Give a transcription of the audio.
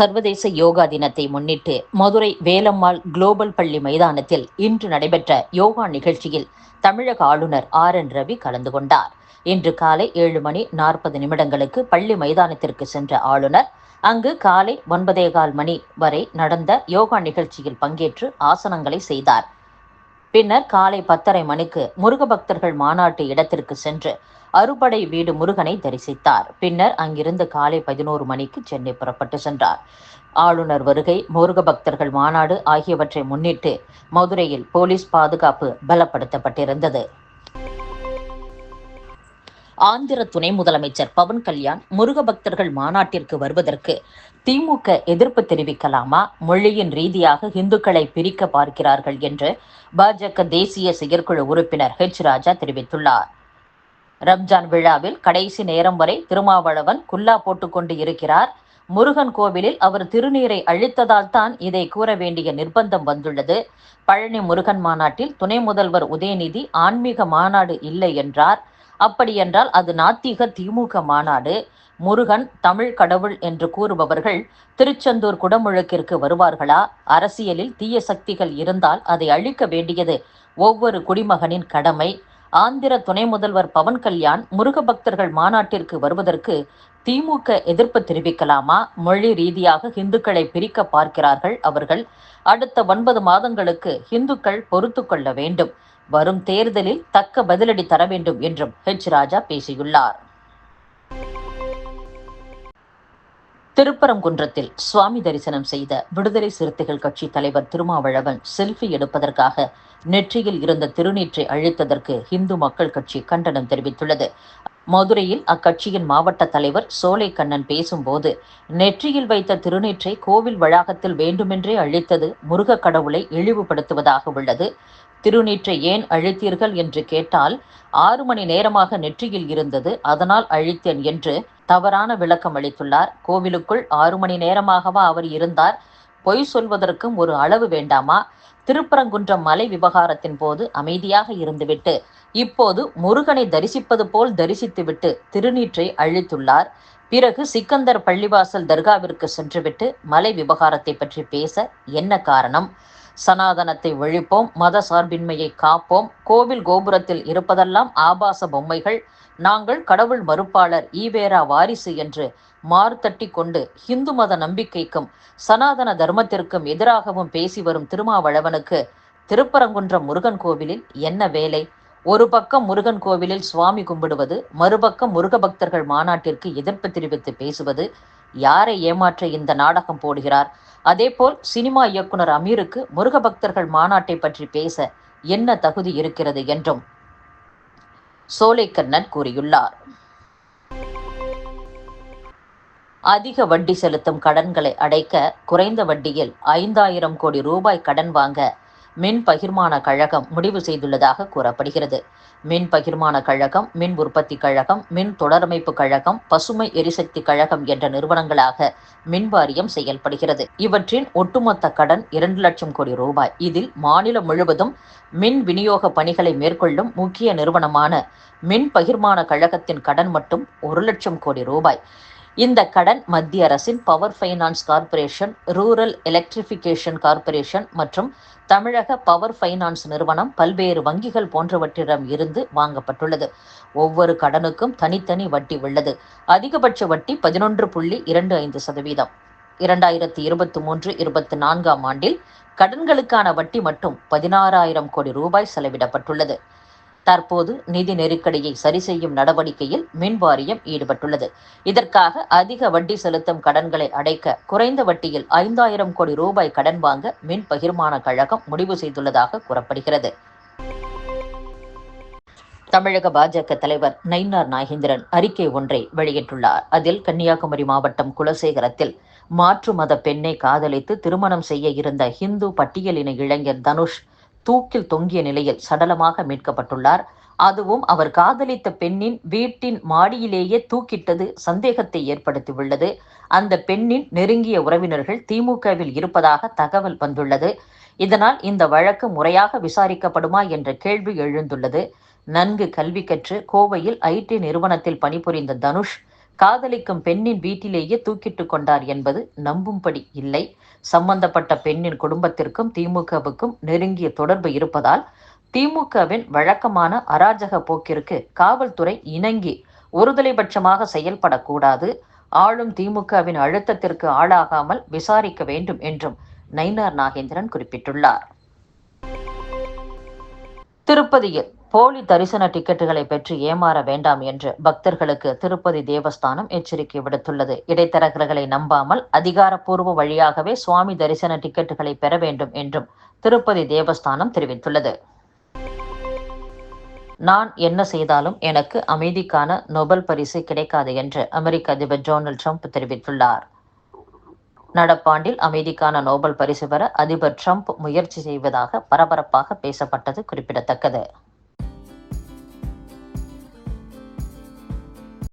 சர்வதேச யோகா தினத்தை முன்னிட்டு மதுரை வேலம்மாள் குளோபல் பள்ளி மைதானத்தில் இன்று நடைபெற்ற யோகா நிகழ்ச்சியில் தமிழக ஆளுநர் ஆர் என் ரவி கலந்து கொண்டார். இன்று காலை ஏழு மணி நாற்பது நிமிடங்களுக்கு பள்ளி மைதானத்திற்கு சென்ற ஆளுநர் அங்கு காலை ஒன்பதே கால் மணி வரை நடந்த யோகா நிகழ்ச்சியில் பங்கேற்று ஆசனங்களை செய்தார். பின்னர் காலை பத்தரை மணிக்கு முருக பக்தர்கள் மாநாட்டு இடத்திற்கு சென்று அறுபடை வீடு முருகனை தரிசித்தார். பின்னர் அங்கிருந்து காலை பதினோரு மணிக்கு சென்னை புறப்பட்டு சென்றார். ஆளுநர் வருகை முருக பக்தர்கள் மாநாடு ஆகியவற்றை முன்னிட்டு மதுரையில் போலீஸ் பாதுகாப்பு பலப்படுத்தப்பட்டிருந்தது. ஆந்திர துணை முதலமைச்சர் பவன் கல்யாண் முருக பக்தர்கள் மாநாட்டிற்கு வருவதற்கு திமுக எதிர்ப்பு தெரிவிக்கலாமா? மொழியின் ரீதியாக இந்துக்களை பிரிக்க பார்க்கிறார்கள் என்று பாஜக தேசிய செயற்குழு உறுப்பினர் ஹெச் ராஜா தெரிவித்துள்ளார். ரம்ஜான் விழாவில் கடைசி நேரம் வரை திருமாவளவன் குல்லா போட்டுக்கொண்டு இருக்கிறார். முருகன் கோவிலில் அவர் திருநீரை அழித்ததால் தான் இதை கூற வேண்டிய நிர்பந்தம் வந்துள்ளது. பழனி முருகன் மாநாட்டில் துணை முதல்வர் உதயநிதி ஆன்மீக மாநாடு இல்லை என்றார். அப்படியென்றால் அது நாத்திக திமுக மாநாடு. முருகன் தமிழ் கடவுள் என்று கூறுபவர்கள் திருச்செந்தூர் குடமுழுக்கிற்கு வருவார்களா? அரசியலில் தீய சக்திகள் இருந்தால் அதை அழிக்க வேண்டியது ஒவ்வொரு குடிமகனின் கடமை. ஆந்திர துணை முதல்வர் பவன் கல்யாண் முருக பக்தர்கள் மாநாட்டிற்கு வருவதற்கு திமுக எதிர்ப்பு தெரிவிக்கலாமா? மொழி ரீதியாக இந்துக்களை பிரிக்க பார்க்கிறார்கள் அவர்கள். அடுத்த ஒன்பது மாதங்களுக்கு இந்துக்கள் பொறுத்து கொள்ள வேண்டும். வரும் தேர்தலில் தக்க பதிலடி தர வேண்டும் என்றும் ஹெச் ராஜா பேசியுள்ளார். திருப்பரங்குன்றத்தில் சுவாமி தரிசனம் செய்த விடுதலை சிறுத்தைகள் கட்சி தலைவர் திருமாவளவன் செல்ஃபி எடுப்பதற்காக நெற்றியில் இருந்த திருநீற்றை அழித்ததற்கு இந்து மக்கள் கட்சி கண்டனம் தெரிவித்துள்ளது. மதுரையில் அக்கட்சியின் மாவட்ட தலைவர் சோலை கண்ணன் பேசும்போது நெற்றியில் வைத்த திருநீற்றை கோவில் வளாகத்தில் வேண்டுமென்றே அழித்தது முருக கடவுளை இழிவுபடுத்துவதாக உள்ளது. திருநீற்றை ஏன் அழித்தீர்கள் என்று கேட்டால் ஆறு மணி நேரமாக நெற்றியில் இருந்தது அதனால் அழித்தேன் என்று தவறான விளக்கம் அளித்துள்ளார். கோவிலுக்குள் ஆறு மணி நேரமாகவா அவர் இருந்தார்? பொய் சொல்வதற்கும் ஒரு அளவு வேண்டாமா? திருப்பரங்குன்றம் மலை விவகாரத்தின் போது அமைதியாக இருந்துவிட்டு இப்போது முருகனை தரிசிப்பது போல் தரிசித்துவிட்டு திருநீற்றை அழித்துள்ளார். பிறகு சிக்கந்தர் பள்ளிவாசல் தர்காவிற்கு சென்றுவிட்டு மலை விவகாரத்தை பற்றி பேச என்ன காரணம்? சனாதனத்தை ஒழிப்போம் மத சார்பின்மையை காப்போம் கோவில் கோபுரத்தில் இருப்பதெல்லாம் ஆபாச பொம்மைகள். நாங்கள் கடவுள் மறுப்பாளர் ஈவேரா வாரிசு என்று மாறுதட்டி கொண்டு இந்து மத நம்பிக்கைக்கும் சனாதன தர்மத்திற்கும் எதிராகவும் பேசி வரும் திருமாவளவனுக்கு திருப்பரங்குன்றம் முருகன் கோவிலில் என்ன வேலை? ஒரு பக்கம் முருகன் கோவிலில் சுவாமி கும்பிடுவது மறுபக்கம் முருக பக்தர்கள் மாநாட்டிற்கு எதிர்ப்பு தெரிவித்து பேசுவது யாரை ஏமாற்ற இந்த நாடகம் போடுகிறார்? அதேபோல் சினிமா இயக்குனர் அமீருக்கு முருக பக்தர்கள் மாநாட்டை பற்றி பேச என்ன தகுதி இருக்கிறது என்றும் சோலைக்கண்ணன் கூறியுள்ளார். அதிக வட்டி செலுத்தும் கடன்களை அடைக்க குறைந்த வட்டியில் ஐந்தாயிரம் கோடி ரூபாய் கடன் வாங்க மின் பகிர்மான கழகம் முடிவு செய்துள்ளதாக கூறப்படுகிறது. மின் பகிர்மான கழகம் மின் உற்பத்தி கழகம் மின் தொடரமைப்பு கழகம் பசுமை எரிசக்தி கழகம் என்ற நிறுவனங்களாக மின் வாரியம் செயல்படுகிறது. இவற்றின் ஒட்டுமொத்த கடன் இரண்டு லட்சம் கோடி ரூபாய். இதில் மாநிலம் முழுவதும் மின் விநியோக பணிகளை மேற்கொள்ளும் முக்கிய நிறுவனமான மின் பகிர்மான கழகத்தின் கடன் மட்டும் ஒரு லட்சம் கோடி ரூபாய். இந்த கடன் மத்திய அரசின் power finance corporation rural electrification corporation மற்றும் தமிழக பவர் ஃபைனான்ஸ் நிறுவனம் பல்வேறு வங்கிகள் போன்றவற்றிடம் இருந்து வாங்கப்பட்டுள்ளது. ஒவ்வொரு கடனுக்கும் தனித்தனி வட்டி உள்ளது. அதிகபட்ச வட்டி பதினொன்று புள்ளி இரண்டு ஐந்து சதவீதம். இரண்டாயிரத்தி இருபத்தி மூன்று இருபத்தி நான்காம் ஆண்டில் கடன்களுக்கான வட்டி மட்டும் பதினாறாயிரம் கோடி ரூபாய் செலவிடப்பட்டுள்ளது. தற்போது நிதி நெருக்கடியை சரி செய்யும் நடவடிக்கையில் மின் வாரியம் ஈடுபட்டுள்ளது. இதற்காக அதிக வட்டி செலுத்தும் கடன்களை அடைக்க குறைந்த வட்டியில் ஐந்தாயிரம் கோடி ரூபாய் கடன் வாங்க மின் பகிர்மான கழகம் முடிவு செய்துள்ளதாக கூறப்படுகிறது. தமிழக பாஜக தலைவர் நயினார் நாகேந்திரன் அறிக்கை ஒன்றை வெளியிட்டுள்ளார். அதில் கன்னியாகுமரி மாவட்டம் குலசேகரத்தில் மாற்று மத பெண்ணை காதலித்து திருமணம் செய்ய இருந்த ஹிந்து பட்டியலின இளைஞர் தனுஷ் தூக்கில் தொங்கிய நிலையில் சடலமாக மீட்கப்பட்டுள்ளார். அதுவும் அவர் காதலித்த பெண்ணின் வீட்டின் மாடியிலேயே தூக்கிட்டது சந்தேகத்தை ஏற்படுத்தியுள்ளது. அந்த பெண்ணின் நெருங்கிய உறவினர்கள் திமுகவில் இருப்பதாக தகவல் வந்துள்ளது. இதனால் இந்த வழக்கு முறையாக விசாரிக்கப்படுமா என்ற கேள்வி எழுந்துள்ளது. நன்கு கல்வி கற்று கோவையில் ஐடி நிறுவனத்தில் பணிபுரிந்த தனுஷ் காதலிக்கும் பெண்ணின் வீட்டிலேயே தூக்கிட்டு கொண்டார் என்பது நம்பும்படி இல்லை. சம்பந்தப்பட்ட பெண்ணின் குடும்பத்திற்கும் திமுகவுக்கும் நெருங்கிய தொடர்பு இருப்பதால் திமுகவின் வழக்கமான அராஜக போக்கிற்கு காவல்துறை இணங்கி ஒருதலைபட்சமாக செயல்படக்கூடாது. ஆளும் திமுகவின் அழுத்தத்திற்கு ஆளாகாமல் விசாரிக்க வேண்டும் என்றும் நயினார் நாகேந்திரன் குறிப்பிட்டுள்ளார். திருப்பதியில் போலி தரிசன டிக்கெட்டுகளை பெற்று ஏமாற வேண்டாம் என்று பக்தர்களுக்கு திருப்பதி தேவஸ்தானம் எச்சரிக்கை விடுத்துள்ளது. இடைத்தரகர்களை நம்பாமல் அதிகாரப்பூர்வ வழியாகவே சுவாமி தரிசன டிக்கெட்டுகளை பெற வேண்டும் என்றும் திருப்பதி தேவஸ்தானம் தெரிவித்துள்ளது. நான் என்ன செய்தாலும் எனக்கு அமைதிக்கான நோபல் பரிசு கிடைக்காது என்று அமெரிக்க அதிபர் டொனால்ட் ட்ரம்ப் தெரிவித்துள்ளார். நடப்பாண்டில் அமைதிக்கான நோபல் பரிசு பெற அதிபர் ட்ரம்ப் முயற்சி செய்வதாக பரபரப்பாக பேசப்பட்டது குறிப்பிடத்தக்கது.